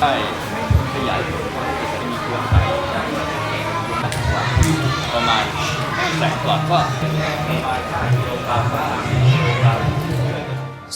ได้ขยายจะมีเครือข่ายประมาณแสนกว่าก็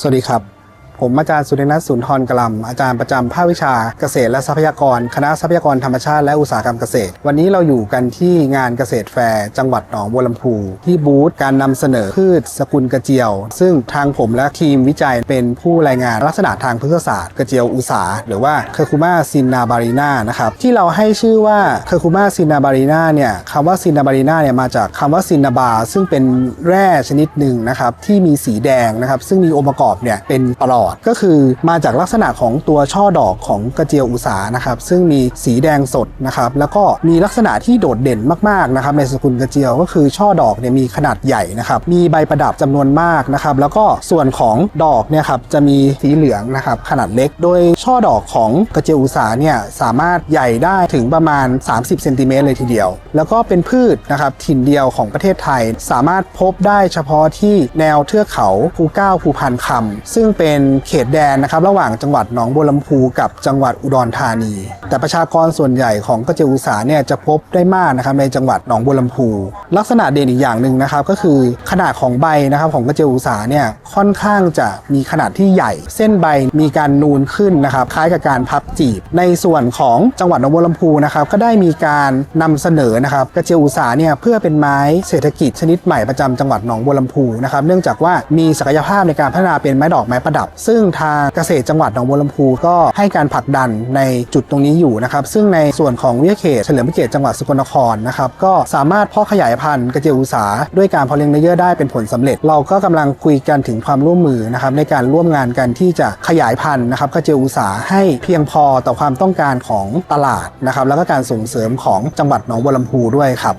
สวัสดีครับ ผมอาจารย์สุรินัทสุนทรกลัมอาจารย์ประจำภาควิชาเกษตรและทรัพยากร คณะทรัพยากรธรรมชาติและอุตสาหกรรมเกษตร วันนี้เราอยู่กันที่งานเกษตรแฟร์จังหวัดหนองบัวลำพูที่บูธการนำเสนอพืชสกุลกระเจียว ซึ่งทางผมและทีมวิจัยเป็นผู้รายงานลักษณะทางพฤกษศาสตร์กระเจียวอุตสาหรือว่าเคอร์คูมาซินนาบารีนานะครับที่เราให้ชื่อว่าเคอร์คูมาซินนาบารีนาเนี่ยคำว่าซินนาบารีนาเนี่ยมาจากคำว่าซินนาบา ซึ่งเป็นแร่ชนิดหนึ่งนะครับที่มีสีแดงนะครับซึ่งมีองค์ประกอบเนี่ยเป็นปลอดก็คือมาจากลักษณะของตัวช่อดอกของกระเจียวอุสานะครับซึ่งมีสีแดงสดนะครับแล้วก็มีลักษณะที่โดดเด่นมากๆนะครับในสกุลกระเจียวก็คือช่อดอกเนี่ยมีขนาดใหญ่นะครับมีใบประดับจำนวนมากนะครับแล้วก็ส่วนของดอกเนี่ยครับจะมีสีเหลืองนะครับขนาดเล็ก โดยช่อดอกของกระเจียวอุสาเนี่ยสามารถใหญ่ได้ถึงประมาณ 30เซนติเมตรเลยทีเดียว แล้วก็เป็นพืชนะครับถิ่นเดียวของประเทศไทย สามารถพบได้เฉพาะที่แนวเทือกเขาภูเก้าภูพานคำซึ่งเป็นเขตแดนนะครับระหว่างจังหวัดหนองบัวลำพูกับจังหวัดอุดรธานี แต่ประชากรส่วนใหญ่ของกระเจียวอุสาเนี่ยจะพบได้มากนะครับในจังหวัดหนองบัวลำพูลักษณะเด่นอีกอย่างหนึ่งนะครับก็คือขนาดของใบนะครับของกระเจียวอุสาเนี่ยค่อนข้างจะมีขนาดที่ใหญ่ เส้นใบมีการนูนขึ้นนะครับคล้ายกับการพับจีบ ในส่วนของจังหวัดหนองบัวลำพูนะครับก็ได้มีการนำเสนอนะครับกระเจียวอุสาเนี่ยเพื่อเป็นไม้เศรษฐกิจชนิดใหม่ประจำจังหวัดหนองบัวลำพูนะครับเนื่องจากว่ามีศักยภาพในการพัฒนาเป็นไม้ดอกไม้ประดับซึ่งทางเกษตรจังหวัดหนองบัวลำพูก็ให้การผลักดันในจุดตรงนี้อยู่นะครับซึ่งในส่วนของวิทยาเขตเฉลิมพระเกียรติจังหวัดสกลนครนะครับก็สามารถเพาะขยายพันธุ์กระเจียวอุตสาด้วยการเพาะเลี้ยงเนื้อเยื่อได้เป็นผลสำเร็จ เราก็กำลังคุยกันถึงความร่วมมือนะครับในการร่วมงานกันที่จะขยายพันธุ์นะครับกระเจียวอุตสาให้เพียงพอต่อความต้องการของตลาดนะครับแล้วก็การส่งเสริมของจังหวัดหนองบัวลำพูด้วยครับ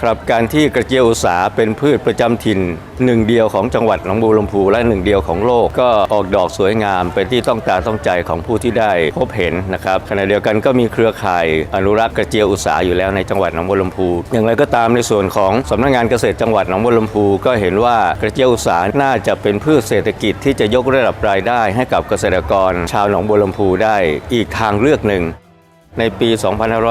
ครับการที่กระเจียวอุตสาเป็นพืชประจำถิ่นหนึ่งเดียวของจังหวัดหนองบัวลำพูและหนึ่งเดียวของโลกก็ออกดอกสวยงามเป็นที่ต้องตาต้องใจของผู้ที่ได้พบเห็นนะครับขณะเดียวกันก็มีเครือข่ายอนุรักษ์กระเจียวอุตสาอยู่แล้วในจังหวัดหนองบัวลำพูอย่างไรก็ตามในส่วนของสำนักงานเกษตรจังหวัดหนองบัวลำพูก็เห็นว่ากระเจียวอุตสาน่าจะเป็นพืชเศรษฐกิจที่จะยกระดับรายได้ให้กับเกษตรกร ชาวหนองบัวลำพูได้อีกทางเลือกหนึ่ง ในปี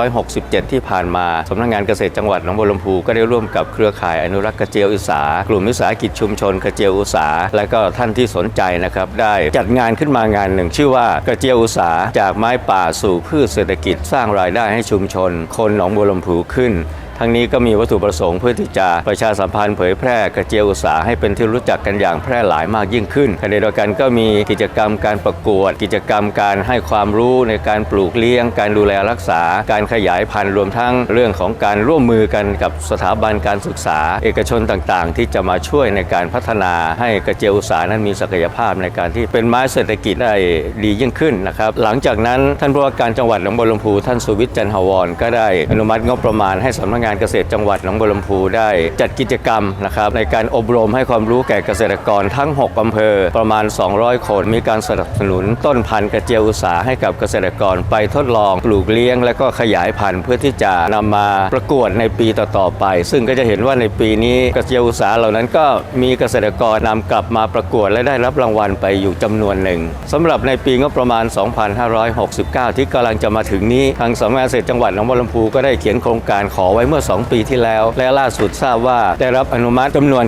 2567 ที่ผ่านมา สำนักงานเกษตรจังหวัดหนองบัวลำพูก็ได้ร่วมกับเครือข่ายอนุรักษ์กระเจียวอุตสาหกลุ่มวิสาหกิจชุมชนกระเจียวอุตสาหและก็ท่านที่สนใจนะครับได้จัดงานขึ้นมางานหนึ่ง ชื่อว่ากระเจียวอุตสาจากไม้ป่าสู่พืชเศรษฐกิจสร้างรายได้ให้ชุมชน คนหนองบัวลำพูขึ้น ทั้งนี้ก็มีวัตถุประสงค์เพื่อที่จะประชาสัมพันธ์เผยแพร่กระเจียวอุตสาหให้เป็นที่รู้จักกันอย่างแพร่หลายมากยิ่งขึ้นขณะเดียวกันก็มีกิจกรรมการประกวด กิจกรรมการให้ความรู้ในการปลูกเลี้ยง การดูแลรักษา การขยายพันธุ์รวมทั้งเรื่องของการร่วมมือกันกับสถาบันการศึกษา เอกชนต่างๆ ที่จะมาช่วยในการพัฒนาให้กระเจียวอุตสาหนั้นมีศักยภาพในการที่เป็นไม้เศรษฐกิจได้ดียิ่งขึ้นนะครับหลังจากนั้นท่านผู้ว่าการจังหวัดหนองบัวลำพูท่านสุวิทย์จันทวรก็ได้อนุมัติงบประมาณให้สำนักงานเกษตรจังหวัดหนองบัวลำพูได้จัดกิจกรรมนะครับในการอบรมให้ความรู้แก่เกษตรกรทั้ง 6 อำเภอ ประมาณ 200 คน มีการสนับสนุนต้นพันธุ์กระเจียวอุตสาหให้กับเกษตรกรไปทดลองปลูกเลี้ยง และก็ขยายพันธุ์เพื่อที่จะนำมาประกวดในปีต่อๆไป ซึ่งก็จะเห็นว่าในปีนี้กระเจียวอุตสาเหล่านั้นก็มีเกษตรกรนำกลับมาประกวดและได้รับรางวัลไปอยู่จำนวนหนึ่งสำหรับในปีงบประมาณ 2569 ที่กำลังจะมาถึงนี้ทางสำนักงานเกษตรจังหวัดหนองบัวลำพูก็ได้เขียนโครงการขอไว้เมื่อ2 ปีที่แล้ว และล่าสุดทราบว่าได้รับอนุมัติจำนวน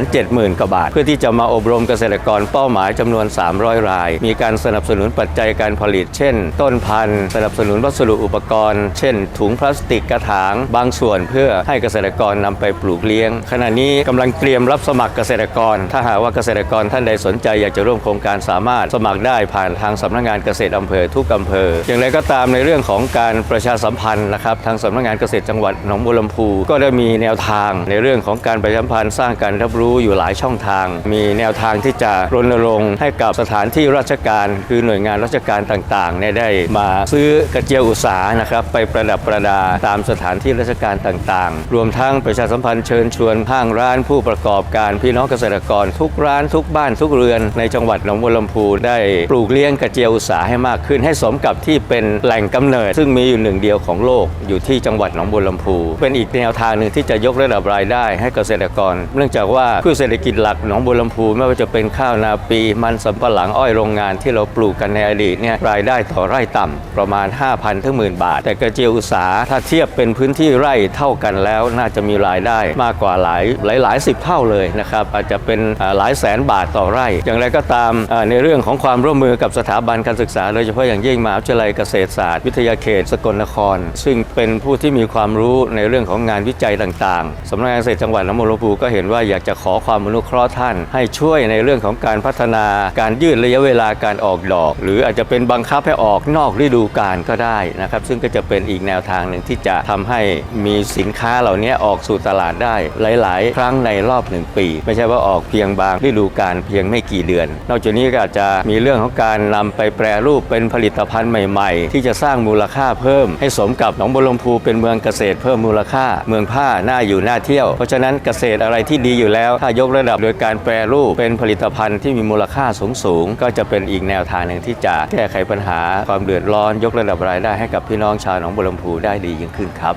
970,000กว่าบาท เพื่อที่จะมาอบรมเกษตรกรเป้าหมายจำนวน 300 ราย มีการสนับสนุนปัจจัยการผลิต เช่น ต้นพันธุ์ สนับสนุนวัสดุอุปกรณ์ เช่น ถุงพลาสติกกระถาง บางส่วนเพื่อให้เกษตรกรนำไปปลูกเลี้ยง ขณะนี้กำลังเตรียมรับสมัครเกษตรกร ถ้าหากว่าเกษตรกรท่านใดสนใจอยากจะร่วมโครงการสามารถสมัครได้ผ่านทางสำนักงานเกษตรอำเภอทุกอำเภอ อย่างไรก็ตามในเรื่องของการประชาสัมพันธ์นะครับทางสำนักงานเกษตรจังหวัดหนองบัวลำพู ก็ได้มีแนวทางในเรื่องของการประชาสัมพันธ์สร้างการรับรู้อยู่หลายช่องทาง มีแนวทางที่จะรณรงค์ให้กับสถานที่ราชการคือหน่วยงานราชการต่างๆเนี่ยได้มาซื้อกระเจียวอุตสาหนะครับไปประดับประดาตามสถานที่ราชการต่างๆ รวมทั้งประชาสัมพันธ์เชิญชวนห้างร้านผู้ประกอบการพี่น้องเกษตรกรทุกร้านทุกบ้านทุกเรือน ในจังหวัดหนองบัวลำพูได้ปลูกเลี้ยงกระเจียวอุตสาหให้มากขึ้นให้สมกับที่เป็นแหล่งกำเนิด ซึ่งมีอยู่หนึ่งเดียวของโลกอยู่ที่จังหวัดหนองบัวลำพูเป็นอีกแนวทางหนึ่งที่จะยกระดับรายได้ให้เกษตรกร เนื่องจากว่าพืชเศรษฐกิจหลักหนองบัวลำพูไม่ว่าจะเป็นข้าวนาปีมันสำปะหลังอ้อยโรงงานที่เราปลูกกันในอดีตเนี่ยรายได้ต่อไร่ต่ำประมาณ 5,000ถึงหมื่นบาท แต่กระเจียวอุตสาถ้าเทียบเป็นพื้นที่ไร่เท่ากันแล้วน่าจะมีรายได้มากกว่าหลายหลายหลายสิบเท่าเลยนะครับอาจจะเป็นหลายแสนบาทต่อไร่ อย่างไรก็ตามในเรื่องของความร่วมมือกับสถาบันการศึกษา โดยเฉพาะอย่างยิ่งมหาวิทยาลัยเกษตรศาสตร์ วิทยาเขตสกลนคร ซึ่งเป็นผู้ที่มีความรู้ในเรื่องของงานวิจัยต่างๆสำนักงานเกษตรจังหวัดหนองบัวลำพูก็เห็นว่าอยากจะขอความอนุเคราะห์ท่าน ให้ช่วยในเรื่องของการพัฒนาการยืดระยะเวลาการออกดอก หรืออาจจะเป็นบังคับให้ออกนอกฤดูกาลก็ได้นะครับ ซึ่งก็จะเป็นอีกแนวทางหนึ่งที่จะทำให้มีสินค้าเหล่านี้ออกสู่ตลาดได้หลาย ๆ ครั้งในรอบหนึ่งปี ไม่ใช่ว่าออกเพียงบางฤดูกาลเพียงไม่กี่เดือน นอกจากนี้ก็อาจจะมีเรื่องของการนำไปแปรรูปเป็นผลิตภัณฑ์ใหม่ ๆ ที่จะสร้างมูลค่าเพิ่ม ให้สมกับหนองบัวลำพูเป็นเมืองเกษตรเพิ่มมูลค่า เมืองผ้าน่าอยู่น่าเที่ยว เพราะฉะนั้นเกษตรอะไรที่ดีอยู่แล้ว ถ้ายกระดับโดยการแปรรูปเป็นผลิตภัณฑ์ที่มีมูลค่าสูงสูงๆก็จะเป็นอีกแนวทางหนึ่งที่จะแก้ไขปัญหาความเดือดร้อน ยกระดับรายได้ให้กับพี่น้องชาวหนองบัวลำพูได้ดียิ่งขึ้นครับ